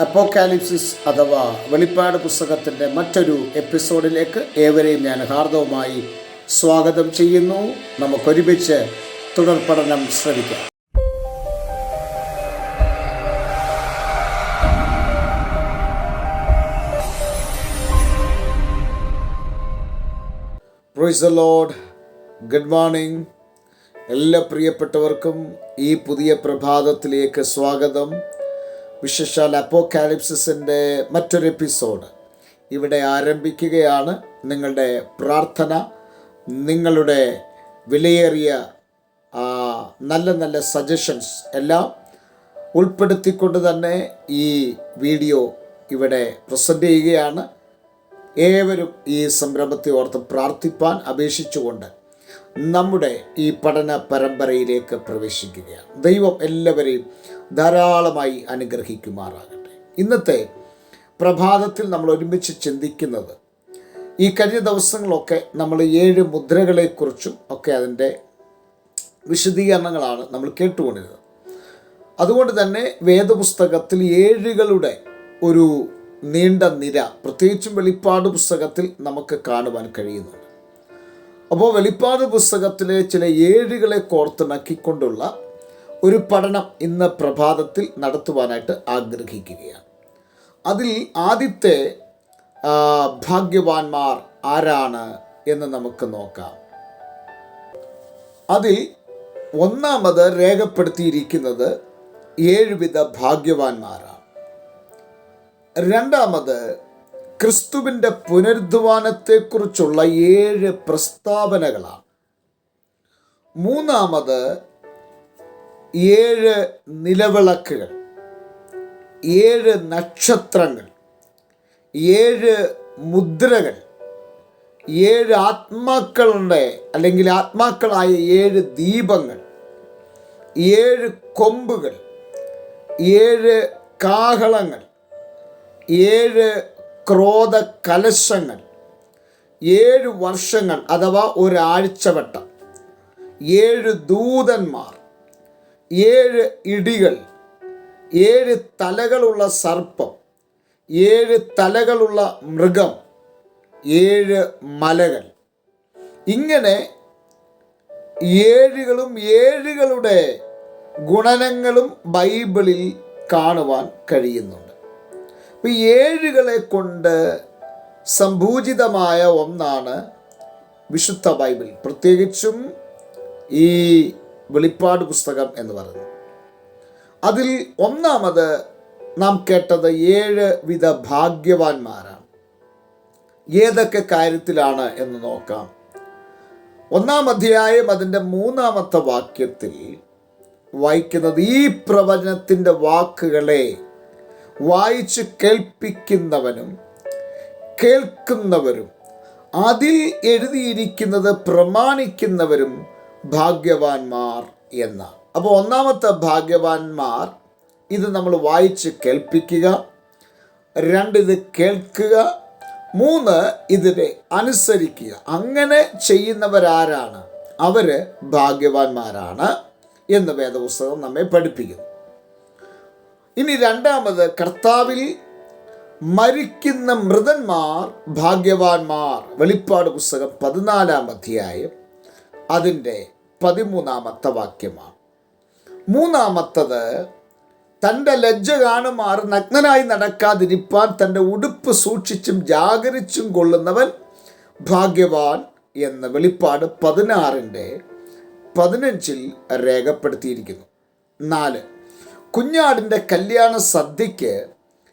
അപ്പോക്കാലിപ്സിസ് അഥവാ വെളിപ്പാട് പുസ്തകത്തിന്റെ മറ്റൊരു എപ്പിസോഡിലേക്ക് ഏവരെയും ഞാൻ ഹാർദവുമായി സ്വാഗതം ചെയ്യുന്നു. നമുക്കൊരുമിച്ച് തുടർ പഠനം ശ്രമിക്കാം. പ്രൊയ്സ് ലോഡ് ഗുഡ് മോർണിംഗ് എല്ലാ പ്രിയപ്പെട്ടവർക്കും ഈ പുതിയ പ്രഭാതത്തിലേക്ക് സ്വാഗതം. വിശേഷാൽ അപ്പോക്കാലിപ്സിന്റെ മറ്റൊരു എപ്പിസോഡ്. ഇവിടെ ആരംഭിക്കുകയാണ് നിങ്ങളുടെ പ്രാർത്ഥന നിങ്ങളുടെ വിലയേറിയ നല്ല നല്ല സജഷൻസ് എല്ലാം ഉൾപ്പെടുത്തിക്കൊണ്ട് തന്നെ ഈ വീഡിയോ ഇവിടെ പ്രസന്റ് ചെയ്യുകയാണ്. ഏവരും ഈ സംരംഭത്തെ ഓർത്ത് പ്രാർത്ഥിപ്പാൻ അപേക്ഷിച്ചുകൊണ്ട് നമ്മുടെ ഈ പഠന പരമ്പരയിലേക്ക് പ്രവേശിക്കുകയാണ്. ദൈവം എല്ലാവരെയും ധാരാളമായി അനുഗ്രഹിക്കുമാറാകട്ടെ. ഇന്നത്തെ പ്രഭാതത്തിൽ നമ്മൾ ഒരുമിച്ച് ചിന്തിക്കുന്നത് ഈ കഴിഞ്ഞ ദിവസങ്ങളൊക്കെ നമ്മൾ ഏഴ് മുദ്രകളെക്കുറിച്ചും ഒക്കെ അതിന്റെ വിശദീകരണങ്ങളാണ് നമ്മൾ കേട്ടുകൊണ്ടിരുന്നത്. അതുകൊണ്ട് തന്നെ വേദപുസ്തകത്തിൽ ഏഴുകളുടെ ഒരു നീണ്ട നിര പ്രത്യേകിച്ചും വെളിപ്പാട് പുസ്തകത്തിൽ നമുക്ക് കാണുവാൻ കഴിയുന്നുണ്ട്. അപ്പോൾ വെളിപ്പാട് പുസ്തകത്തിലെ ചില ഏഴുകളെ കോർത്തിണക്കിക്കൊണ്ടുള്ള ഒരു പഠനം ഇന്ന് പ്രഭാതത്തിൽ നടത്തുവാനായിട്ട് ആഗ്രഹിക്കുകയാണ്. അതിൽ ആദ്യത്തെ ഭാഗ്യവാന്മാർ ആരാണ് എന്ന് നമുക്ക് നോക്കാം. അതിൽ ഒന്നാമത് രേഖപ്പെടുത്തിയിരിക്കുന്നത് ഏഴുവിധ ഭാഗ്യവാന്മാരാണ്. രണ്ടാമത് ക്രിസ്തുവിന്റെ പുനരുദ്ധാനത്തെക്കുറിച്ചുള്ള ഏഴ് പ്രസ്താവനകളാണ്. മൂന്നാമത് ഏഴ് നിലവിളക്കുകൾ ഏഴ് നക്ഷത്രങ്ങൾ ഏഴ് മുദ്രകൾ ഏഴ് ആത്മാക്കളുടെ അല്ലെങ്കിൽ ആത്മാക്കളായ ഏഴ് ദീപങ്ങൾ ഏഴ് കൊമ്പുകൾ ഏഴ് കാഹളങ്ങൾ ഏഴ് ക്രോധ കലശങ്ങൾ ഏഴ് വർഷങ്ങൾ അഥവാ ഒരാഴ്ചവട്ടം ഏഴ് ദൂതന്മാർ ഏഴ് ഇടികൾ ഏഴ് തലകളുള്ള സർപ്പം ഏഴ് തലകളുള്ള മൃഗം ഏഴ് മലകൾ. ഇങ്ങനെ ഏഴുകളും ഏഴുകളുടെ ഗുണനങ്ങളും ബൈബിളിൽ കാണുവാൻ കഴിയുന്നുണ്ട്. ഇപ്പം ഏഴുകളെ കൊണ്ട് സംഭൂജിതമായ ഒന്നാണ് വിശുദ്ധ ബൈബിൾ. പ്രത്യേകിച്ചും ഈ വെളിപ്പാട് പുസ്തകം എന്ന് പറയുന്നത് അതിൽ ഒന്നാമത് നാം കേട്ടത് ഏഴ് വിധ ഭാഗ്യവാന്മാരാണ്. ഏതൊക്കെ കാര്യത്തിലാണ് എന്ന് നോക്കാം. ഒന്നാം അധ്യായം അതിന്റെ മൂന്നാമത്തെ വാക്യത്തിൽ വായിക്കുന്നത് ഈ പ്രവചനത്തിന്റെ വാക്കുകളെ വായിച്ച് കേൾപ്പിക്കുന്നവനും കേൾക്കുന്നവരും അതിൽ എഴുതിയിരിക്കുന്നത് പ്രമാണിക്കുന്നവരും ഭാഗ്യവാന്മാർ എന്ന്. അപ്പോൾ ഒന്നാമത്തെ ഭാഗ്യവാന്മാർ ഇത് നമ്മൾ വായിച്ച് കേൾപ്പിക്കുക രണ്ട് ഇത് കേൾക്കുക മൂന്ന് ഇതിനെ അനുസരിക്കുക. അങ്ങനെ ചെയ്യുന്നവരാരാണ്? അവർ ഭാഗ്യവാന്മാരാണ് എന്ന് വേദപുസ്തകം നമ്മെ പഠിപ്പിക്കുന്നു. ഇനി രണ്ടാമത് കർത്താവിൽ മരിക്കുന്ന മൃതന്മാർ ഭാഗ്യവാന്മാർ. വെളിപ്പാട് പുസ്തകം പതിനാലാം അധ്യായം. അതിന്റെ പതിമൂന്നാമത്തെ വാക്യമാണ്. മൂന്നാമത്തത് തന്റെ ലജ്ജ കാണുമാർ നഗ്നനായി നടക്കാതിരിപ്പാൻ തന്റെ ഉടുപ്പ് സൂക്ഷിച്ചും ജാഗരിച്ചും കൊള്ളുന്നവൻ ഭാഗ്യവാൻ എന്ന വെളിപ്പാട് പതിനാറിന്റെ പതിനഞ്ചിൽ രേഖപ്പെടുത്തിയിരിക്കുന്നു. നാല് കുഞ്ഞാടിന്റെ കല്യാണ സദ്യയ്ക്ക്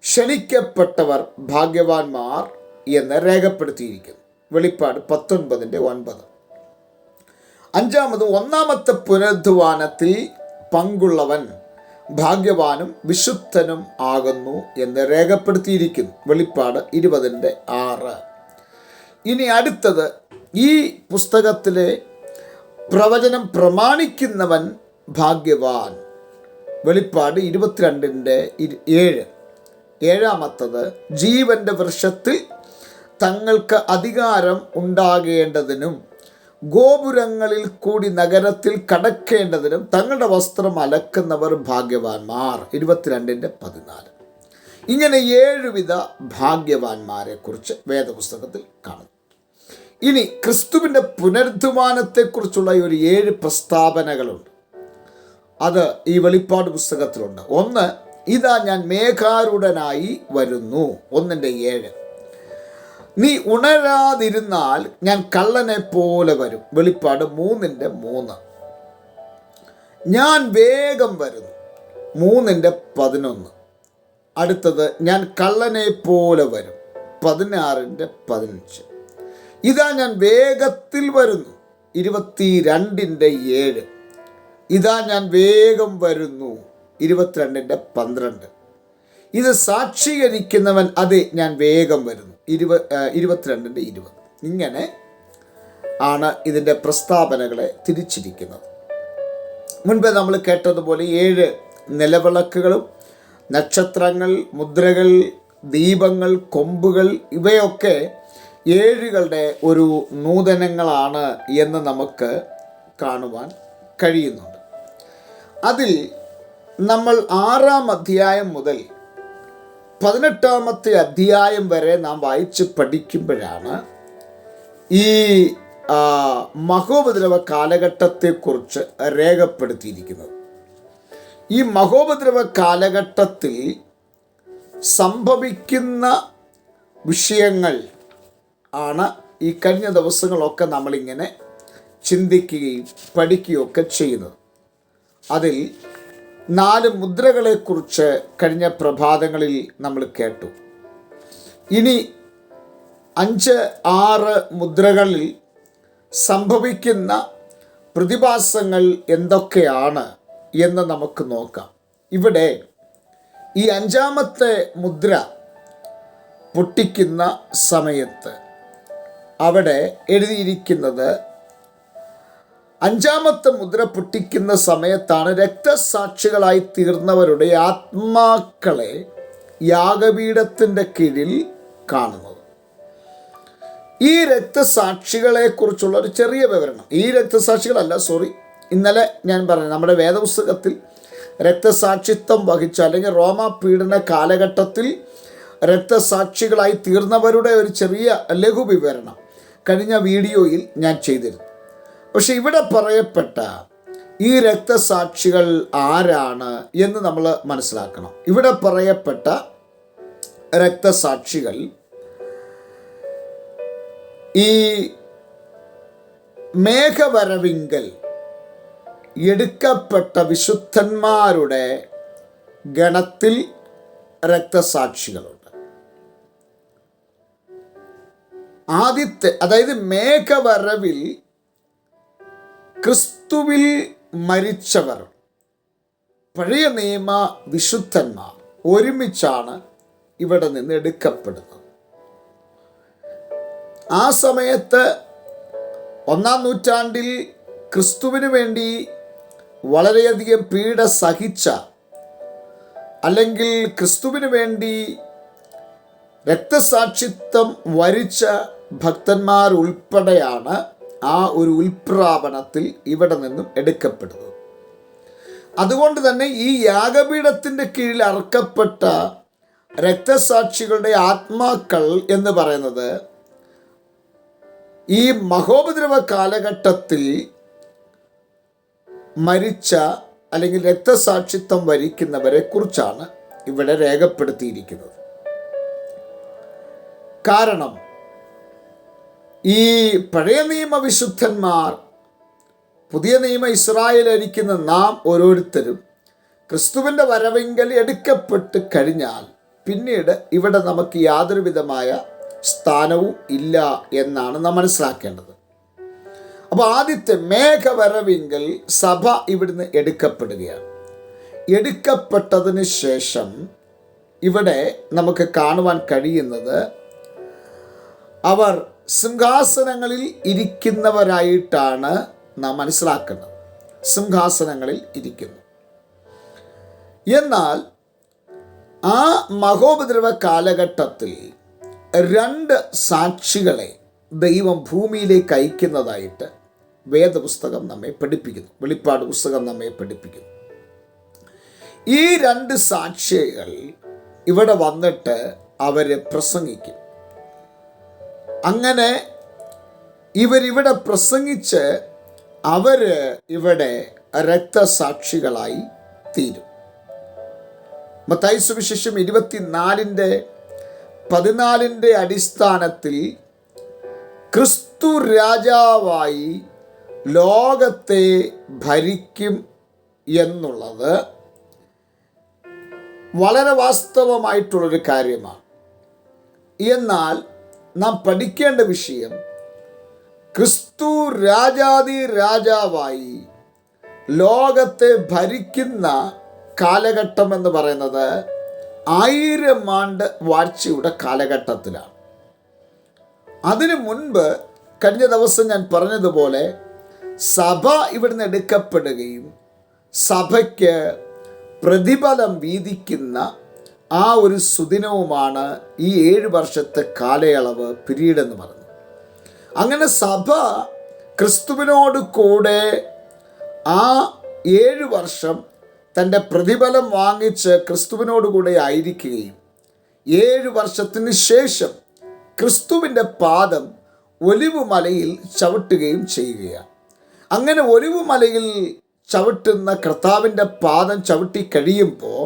ക്ഷണിക്കപ്പെട്ടവർ ഭാഗ്യവാന്മാർ എന്ന് രേഖപ്പെടുത്തിയിരിക്കുന്നു. വെളിപ്പാട് പത്തൊൻപതിന്റെ ഒൻപത്. അഞ്ചാമത് ഒന്നാമത്തെ പുനരുദ്ധാനത്തിൽ പങ്കുള്ളവൻ ഭാഗ്യവാനും വിശുദ്ധനും ആകുന്നു എന്ന് രേഖപ്പെടുത്തിയിരിക്കുന്നു. വെളിപ്പാട് ഇരുപതിന്റെ ആറ്. ഇനി അടുത്തത് ഈ പുസ്തകത്തിലെ പ്രവചനം പ്രമാണിക്കുന്നവൻ ഭാഗ്യവാൻ. വെളിപ്പാട് ഇരുപത്തിരണ്ടിന്റെ ഇരു- ഏഴ്. ഏഴാമത്തത് ജീവന്റെ വൃക്ഷത്തിൽ തങ്ങൾക്ക് അധികാരം ഉണ്ടാകേണ്ടതിനും ഗോപുരങ്ങളിൽ കൂടി നഗരത്തിൽ കടക്കേണ്ടതിനും തങ്ങളുടെ വസ്ത്രം അലക്കുന്നവർ ഭാഗ്യവാന്മാർ. ഇരുപത്തിരണ്ടിന്റെ പതിനാല്. ഇങ്ങനെ ഏഴുവിധ ഭാഗ്യവാന്മാരെക്കുറിച്ച് വേദപുസ്തകത്തിൽ കാണുന്നു. ഇനി ക്രിസ്തുവിന്റെ പുനരുദ്ധാനത്തെക്കുറിച്ചുള്ള ഒരു ഏഴ് പ്രസ്താവനകളുണ്ട്. അത് ഈ വെളിപ്പാട് പുസ്തകത്തിലുണ്ട്. ഒന്ന് ഇതാ ഞാൻ മേഘാരുടനായി വരുന്നു. ഒന്നിന്റെ ഏഴ്. നീ ഉണരാതിരുന്നാൽ ഞാൻ കള്ളനെ പോലെ വരും. വെളിപ്പാട് മൂന്നിന്റെ മൂന്ന്. ഞാൻ വേഗം വരുന്നു. മൂന്നിന്റെ പതിനൊന്ന്. അടുത്തത് ഞാൻ കള്ളനെ പോലെ വരും. പതിനാറിന്റെ പതിനഞ്ച്. ഇതാ ഞാൻ വേഗത്തിൽ വരുന്നു. ഇരുപത്തി രണ്ടിന്റെ ഏഴ്. ഇതാ ഞാൻ വേഗം വരുന്നു. ഇരുപത്തിരണ്ടിന്റെ പന്ത്രണ്ട്. ഇത് സാക്ഷീകരിക്കുന്നവൻ അതെ ഞാൻ വേഗം വരുന്നു. ഇരുപ ഇരുപത്തിരണ്ടിന്റെ ഇരുപത്. ഇങ്ങനെ ആണ് ഇതിന്റെ പ്രസ്താവനകളെ തിരിച്ചിരിക്കുന്നത്. മുൻപ് നമ്മൾ കേട്ടതുപോലെ ഏഴ് നിലവിളക്കുകളും നക്ഷത്രങ്ങൾ മുദ്രകൾ ദീപങ്ങൾ കൊമ്പുകൾ ഇവയൊക്കെ ഏഴുകളുടെ ഒരു നൂതനങ്ങളാണ് എന്ന് നമുക്ക് കാണുവാൻ കഴിയുന്നുണ്ട്. അതിൽ നമ്മൾ ആറാം അധ്യായം മുതൽ പതിനെട്ടാമത്തെ അധ്യായം വരെ നാം വായിച്ച് പഠിക്കുമ്പോഴാണ് ഈ മഹോപദ്രവ കാലഘട്ടത്തെക്കുറിച്ച് രേഖപ്പെടുത്തിയിരിക്കുന്നത്. ഈ മഹോപദ്രവ കാലഘട്ടത്തിൽ സംഭവിക്കുന്ന വിഷയങ്ങൾ ആണ് ഈ കഴിഞ്ഞ ദിവസങ്ങളൊക്കെ നമ്മളിങ്ങനെ ചിന്തിക്കുകയും പഠിക്കുകയൊക്കെ ചെയ്യുന്നത്. അതിൽ നാല് മുദ്രകളെക്കുറിച്ച് കഴിഞ്ഞ പ്രഭാതങ്ങളിൽ നമ്മൾ കേട്ടു. ഇനി അഞ്ച് ആറ് മുദ്രകളിൽ സംഭവിക്കുന്ന പ്രതിഭാസങ്ങൾ എന്തൊക്കെയാണ് എന്ന് നമുക്ക് നോക്കാം. ഇവിടെ ഈ അഞ്ചാമത്തെ മുദ്ര പൊട്ടിക്കുന്ന സമയത്ത് അവിടെ എഴുതിയിരിക്കുന്നത് അഞ്ചാമത്തെ മുദ്ര പൊട്ടിക്കുന്ന സമയത്താണ് രക്തസാക്ഷികളായി തീർന്നവരുടെ ആത്മാക്കളെ യാഗപീഠത്തിന്റെ കീഴിൽ കാണുന്നത്. ഈ രക്തസാക്ഷികളെ കുറിച്ചുള്ള ഒരു ചെറിയ വിവരണം. ഈ രക്തസാക്ഷികളല്ല സോറി ഇന്നലെ ഞാൻ പറഞ്ഞു നമ്മുടെ വേദപുസ്തകത്തിൽ രക്തസാക്ഷിത്വം വഹിച്ച അല്ലെങ്കിൽ റോമ പീഡന കാലഘട്ടത്തിൽ രക്തസാക്ഷികളായി തീർന്നവരുടെ ഒരു ചെറിയ ലഘു വിവരണം കഴിഞ്ഞ വീഡിയോയിൽ ഞാൻ ചെയ്തിരുന്നു. പക്ഷെ ഇവിടെ പറയപ്പെട്ട ഈ രക്തസാക്ഷികൾ ആരാണ് എന്ന് നമ്മൾ മനസ്സിലാക്കണം. ഇവിടെ പറയപ്പെട്ട രക്തസാക്ഷികൾ ഈ മേഘവരവിങ്കൽ എടുക്കപ്പെട്ട വിശുദ്ധന്മാരുടെ ഗണത്തിൽ രക്തസാക്ഷികളുണ്ട്. ആദ്യത്തെ അതായത് മേഘവരവിൽ ക്രിസ്തുവിൽ മരിച്ചവർ. പഴയ നിയമ വിശുദ്ധന്മാർ ഒരുമിച്ചാണ് ഇവിടെ നിന്ന് എടുക്കപ്പെടുന്നത്. ആ സമയത്ത് ഒന്നാം നൂറ്റാണ്ടിൽ ക്രിസ്തുവിന് വേണ്ടി വളരെയധികം പീഡ സഹിച്ച അല്ലെങ്കിൽ ക്രിസ്തുവിന് വേണ്ടി രക്തസാക്ഷിത്വം വരിച്ച ഭക്തന്മാർ ഉൾപ്പെടെയാണ് ആ ഒരു ഉൽപ്രാപണത്തിൽ ഇവിടെ നിന്നും എടുക്കപ്പെടുന്നത് അതുകൊണ്ട് തന്നെ ഈ യാഗപീഠത്തിന്റെ കീഴിൽ അർക്കപ്പെട്ട രക്തസാക്ഷികളുടെ ആത്മാക്കൾ എന്ന് പറയുന്നത് ഈ മഹോപദ്രവ കാലഘട്ടത്തിൽ മരിച്ച അല്ലെങ്കിൽ രക്തസാക്ഷിത്വം വരിക്കുന്നവരെ കുറിച്ചാണ് ഇവിടെ രേഖപ്പെടുത്തിയിരിക്കുന്നത്. കാരണം ഈ പഴയ നിയമ വിശുദ്ധന്മാർ പുതിയ നിയമ ഇസ്രായേലരിക്കുന്ന നാം ഓരോരുത്തരും ക്രിസ്തുവിന്റെ വരവെങ്കിൽ എടുക്കപ്പെട്ട് കഴിഞ്ഞാൽ പിന്നീട് ഇവിടെ നമുക്ക് യാതൊരു വിധമായ സ്ഥാനവും ഇല്ല എന്നാണ് നാം മനസ്സിലാക്കേണ്ടത്. അപ്പോൾ ആദ്യത്തെ മേഘവരവിങ്കൽ സഭ ഇവിടുന്ന് എടുക്കപ്പെടുകയാണ്. എടുക്കപ്പെട്ടതിന് ശേഷം ഇവിടെ നമുക്ക് കാണുവാൻ കഴിയുന്നത് അവർ സിംഹാസനങ്ങളിൽ ഇരിക്കുന്നവരായിട്ടാണ് നാം മനസ്സിലാക്കുന്നത്. സിംഹാസനങ്ങളിൽ ഇരിക്കുന്നു. എന്നാൽ ആ മഹോപദ്രവ കാലഘട്ടത്തിൽ രണ്ട് സാക്ഷികളെ ദൈവം ഭൂമിയിലേക്ക് അയക്കുന്നതായിട്ട് വേദപുസ്തകം നമ്മെ പഠിപ്പിക്കുന്നു. വെളിപ്പാട് പുസ്തകം നമ്മെ പഠിപ്പിക്കുന്നു. ഈ രണ്ട് സാക്ഷികൾ ഇവിടെ വന്നിട്ട് അവർ പ്രസംഗിക്കും. അങ്ങനെ ഇവരിവിടെ പ്രസംഗിച്ച് അവർ ഇവിടെ രക്തസാക്ഷികളായി തീരും. മത്തായി സുവിശേഷം ഇരുപത്തിനാലിന്റെ പതിനാലിന്റെ അടിസ്ഥാനത്തിൽ ക്രിസ്തു രാജാവായി ലോകത്തെ ഭരിക്കും എന്നുള്ളത് വളരെ വാസ്തവമായിട്ടുള്ളൊരു കാര്യമാണ്. എന്നാൽ നാം പഠിക്കേണ്ട വിഷയം ക്രിസ്തു രാജാതി രാജാവായി ലോകത്തെ ഭരിക്കുന്ന കാലഘട്ടം എന്ന് പറയുന്നത് ആയിരം ആണ്ട് വാഴ്ചയുടെ കാലഘട്ടത്തിലാണ്. അതിനു മുൻപ് കഴിഞ്ഞ ദിവസം ഞാൻ പറഞ്ഞതുപോലെ സഭ ഇവിടുന്ന് എടുക്കപ്പെടുകയും സഭയ്ക്ക് പ്രതിഫലം വീതിക്കുന്ന ആ ഒരു സുദിനവുമാണ് ഈ ഏഴ് വർഷത്തെ കാലയളവ് പിരീഡ് എന്ന് പറഞ്ഞു അങ്ങനെ സഭ ക്രിസ്തുവിനോട് കൂടെ ആ ഏഴ് വർഷം തന്റെ പ്രതിഫലം വാങ്ങിച്ച് ക്രിസ്തുവിനോട് കൂടെ ആയിരിക്കുകയും ഏഴ് വർഷത്തിന് ശേഷം ക്രിസ്തുവിന്റെ പാദം ഒലിവ് മലയിൽ ചവിട്ടുകയും ചെയ്യുകയാണ്. അങ്ങനെ ഒലിവ് മലയിൽ ചവിട്ടുന്ന കർത്താവിന്റെ പാദം ചവിട്ടി കഴിയുമ്പോൾ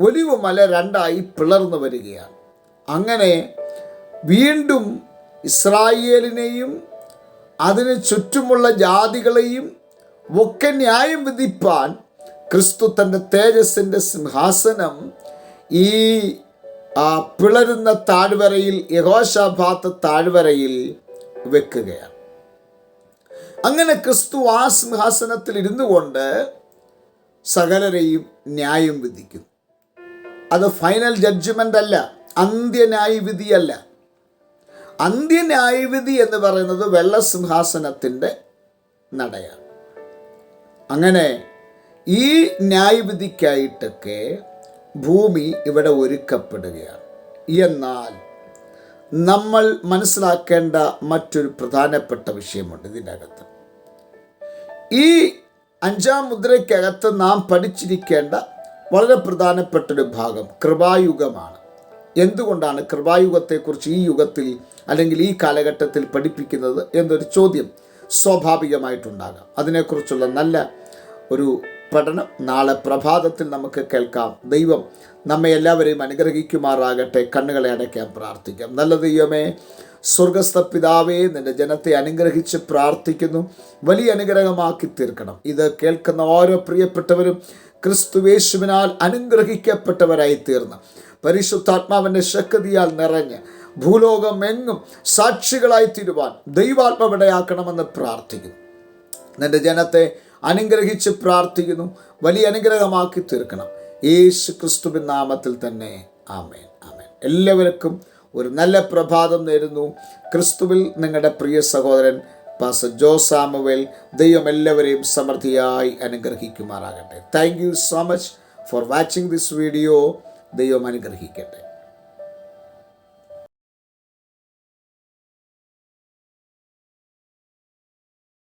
ഒലിവ് മല രണ്ടായി പിളർന്നു വരികയാണ്. അങ്ങനെ വീണ്ടും ഇസ്രായേലിനെയും അതിന് ചുറ്റുമുള്ള ജാതികളെയും ഒക്കെ ന്യായം വിധിപ്പാൻ ക്രിസ്തു തന്റെ തേജസ്സിന്റെ സിംഹാസനം ഈ പിളരുന്ന താഴ്വരയിൽ യഹോശാഭാത്ത താഴ്വരയിൽ വെക്കുകയാണ്. അങ്ങനെ ക്രിസ്തു ആ സിംഹാസനത്തിൽ ഇരുന്നു കൊണ്ട് സകലരെയും ന്യായം വിധിക്കുന്നു. അത് ഫൈനൽ ജഡ്ജ്മെന്റ് അല്ല അന്ത്യന്യായവിധിയല്ല. അന്ത്യന്യായവിധി എന്ന് പറയുന്നത് വെള്ളസിംഹാസനത്തിന്റെ നടയാണ്. അങ്ങനെ ഈ ന്യായവിധിക്കായിട്ടൊക്കെ ഭൂമി ഇവിടെ ഒരുക്കപ്പെടുകയാണ്. എന്നാൽ നമ്മൾ മനസ്സിലാക്കേണ്ട മറ്റൊരു പ്രധാനപ്പെട്ട വിഷയമുണ്ട് ഇതിനകത്ത്. ഈ അഞ്ചാം മുദ്രയ്ക്കകത്ത് നാം പഠിച്ചിരിക്കേണ്ട വളരെ പ്രധാനപ്പെട്ടൊരു ഭാഗം കൃപായുഗമാണ്. എന്തുകൊണ്ടാണ് കൃപായുഗത്തെക്കുറിച്ച് ഈ യുഗത്തിൽ അല്ലെങ്കിൽ ഈ കാലഘട്ടത്തിൽ പഠിപ്പിക്കുന്നത് എന്നൊരു ചോദ്യം സ്വാഭാവികമായിട്ടുണ്ടാകാം. അതിനെക്കുറിച്ചുള്ള നല്ല ഒരു പഠനം നാളെ പ്രഭാതത്തിൽ നമുക്ക് കേൾക്കാം. ദൈവം നമ്മെ എല്ലാവരെയും അനുഗ്രഹിക്കുമാറാകട്ടെ. കണ്ണുകളെ അടയ്ക്കാൻ പ്രാർത്ഥിക്കാം. നല്ല ദൈവമേ സ്വർഗസ്ഥ പിതാവേ നിന്റെ ജനത്തെ അനുഗ്രഹിച്ച് പ്രാർത്ഥിക്കുന്നു. വലിയ അനുഗ്രഹമാക്കി തീർക്കണം. ഇത് കേൾക്കുന്ന ഓരോ പ്രിയപ്പെട്ടവരും ക്രിസ്തുവേശുവിനാൽ അനുഗ്രഹിക്കപ്പെട്ടവരായി തീർന്ന് പരിശുദ്ധാത്മാവിന്റെ ശക്തിയാൽ നിറഞ്ഞ് ഭൂലോകം എങ്ങും സാക്ഷികളായി തീരുവാൻ ദൈവാത്മവിടയാക്കണമെന്ന് പ്രാർത്ഥിക്കുന്നു. നിന്റെ ജനത്തെ അനുഗ്രഹിച്ച് പ്രാർത്ഥിക്കുന്നു. വലിയ അനുഗ്രഹമാക്കി തീർക്കണം. യേശു ക്രിസ്തുവിൻ നാമത്തിൽ തന്നെ. ആമേൻ. ആമേൻ. എല്ലാവർക്കും ഒരു നല്ല പ്രഭാതം നേരുന്നു. ക്രിസ്തുവിൽ നിങ്ങളുടെ പ്രിയ സഹോദരൻ പാസ ജോ സാമുവേൽ ദൈവം എല്ലാവരെയും സമൃദ്ധിയായി അനുഗ്രഹിക്കുമാറാകട്ടെ. Thank you so much for watching this video ദൈവം അനുഗ്രഹിക്കട്ടെ.